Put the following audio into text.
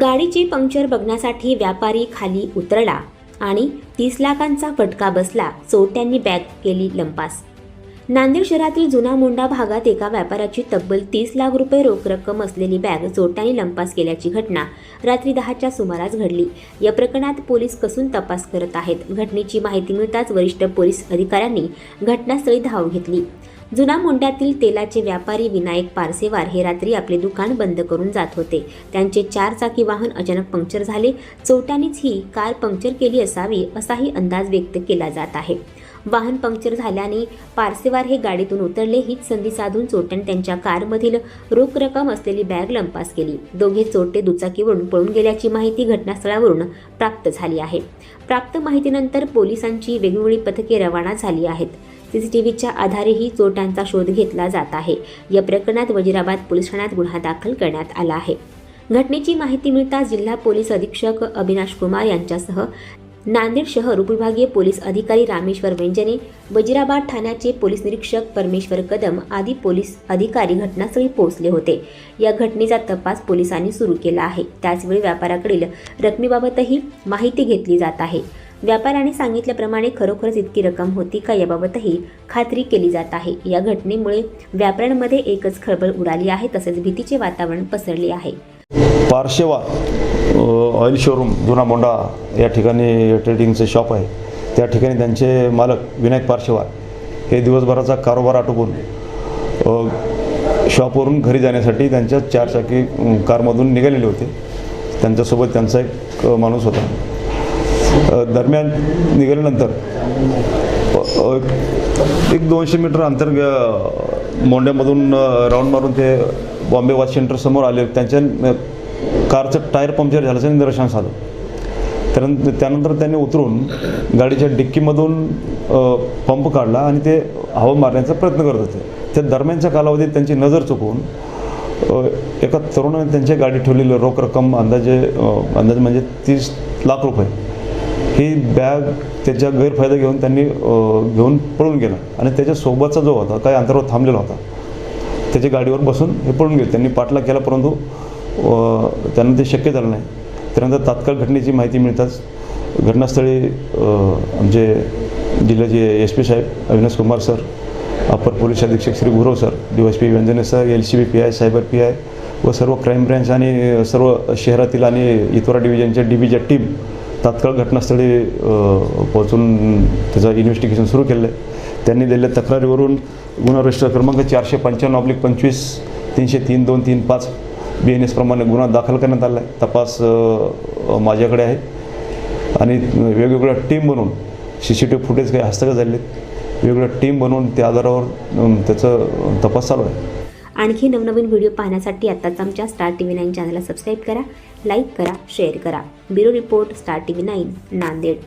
गाडीचे पंक्चर बघण्यासाठी व्यापारी खाली उतरला आणि तीस लाखांचा फटका बसला चोरट्यांनी बॅग केली लंपास. नांदेड शहरातील जुना मोंडा भागात एका व्यापाऱ्याची तब्बल तीस लाख रुपये रोख रक्कम असलेली बॅग चोरट्यांनी लंपास केल्याची घटना रात्री दहाच्या सुमारास घडली. या प्रकरणात पोलीस कसून तपास करत आहेत. घटनेची माहिती मिळताच वरिष्ठ पोलीस अधिकाऱ्यांनी घटनास्थळी धाव घेतली. जुना मोंड्यातील तेलाचे व्यापारी विनायक पारसेवार हे रात्री आपले दुकान बंद करून जात होते. त्यांचे चार चाकी वाहन अचानक पंक्चर झाले. चोट्यानेच ही कार पंक्चर केली असावी असाही अंदाज व्यक्त केला जात आहे. वाहन पंक्चर झाल्याने पारसेवार हे गाडीतून उतरले. हीच संधी साधून चोरट्याने त्यांच्या कारमधील रोख रक्कम असलेली बॅग लंपास केली. दोघे चोरटे दुचाकीवरून पळून गेल्याची माहिती घटनास्थळावरून प्राप्त झाली आहे. प्राप्त माहितीनंतर पोलिसांची वेगवेगळी पथके रवाना झाली आहेत. सीसीटीव्हीच्या आधारेही चोरट्यांचा शोध घेतला जात आहे. या प्रकरणात वजिराबाद पोलीस ठाण्यात गुन्हा दाखल करण्यात आला आहे. घटनेची माहिती मिळताच जिल्हा पोलीस अधीक्षक अविनाश कुमार यांच्यासह नांदेड शहर उपविभागीय पोलीस अधिकारी रामेश्वर व्यंजने वजिराबाद ठाण्याचे पोलीस निरीक्षक परमेश्वर कदम आदी पोलीस अधिकारी घटनास्थळी पोहोचले होते. या घटनेचा तपास पोलिसांनी सुरू केला आहे. त्याचवेळी व्यापाऱ्याकडील रकमेबाबतही माहिती घेतली जात आहे. व्यापाऱ्याने सांगितल्याप्रमाणे खरोखरच इतकी रक्कम होती का याबाबतही खात्री केली जात आहे. या घटनेमुळे व्यापाऱ्यांमध्ये एकच खळबळ उडाली आहे तसेच भीतीचे वातावरण पसरले आहे. पारशेवा ऑइल शोरूम जुना मोंडा या ठिकाणी ट्रेडिंगचे शॉप आहे. त्या ठिकाणी त्यांचे मालक विनायक पारशेवार हे दिवसभराचा कारोबार आटोपून शॉपवरून घरी जाण्यासाठी त्यांच्या चारचाकी कारमधून निघालेले होते. त्यांच्यासोबत त्यांचा एक माणूस होता. दरम्यान निघाल्यानंतर एक दोनशे मीटर अंतर मोंड्यामधून राऊंड मारून ते बॉम्बे वॉच सेंटर समोर आले. त्यांच्या कारचं टायर पंक्चर झाल्याचं निदर्शनास आलं. त्यानंतर त्यानंतर त्यांनी उतरून गाडीच्या डिक्कीमधून पंप काढला आणि ते हवा मारण्याचा प्रयत्न करत होते. त्या दरम्यानच्या कालावधीत त्यांची नजर चुकवून एका तरुणाने त्यांच्या गाडी ठेवलेली रोख रक्कम अंदाजे अंदाजे म्हणजे तीस लाख रुपये ही बॅग त्याच्या गैरफायदा घेऊन त्यांनी घेऊन पळून गेला. आणि त्याच्यासोबतचा जो होता काही अंतरावर थांबलेला होता त्याच्या गाडीवर बसून हे पळून गेले. त्यांनी पाठलाग केला परंतु त्यांना ते शक्य झालं नाही. त्यानंतर तात्काळ घटनेची माहिती मिळताच घटनास्थळी आमचे जिल्ह्याचे एस पी साहेब अविनाश कुमार सर अपर पोलीस अधीक्षक Shri Gurav sir D S P व्यंजने sir L C B P I cyber P I व सर्व क्राईम ब्रँच आणि सर्व शहरातील आणि इतोरा डिव्हिजनच्या डी बीच्या टीम तात्काळ घटनास्थळी पोहोचून त्याचं इन्व्हेस्टिगेशन सुरू केलं आहे. त्यांनी दिलेल्या तक्रारीवरून गुन्हा रजिस्टर क्रमांक चारशे पंच्याण्णव ऑब्लिक पंचवीस तीनशे तीन दोन तीन पाच बी एन एसप्रमाणे गुन्हा दाखल करण्यात आला आहे. तपास माझ्याकडे आहे. आणि वेगवेगळ्या टीम बनवून C C T V footage काही हस्तगत झालेले आहेत. वेगवेगळ्या टीम बनवून त्या आधारावर त्याचं तपास चालू आहे. आणखी नवनवीन व्हिडिओ पाहण्यासाठी आत्ताच आमच्या स्टार टी व्ही नाईन चॅनलला सबस्क्राईब करा. लाईक करा शेअर करा. Bureau report star T V nine Nanded.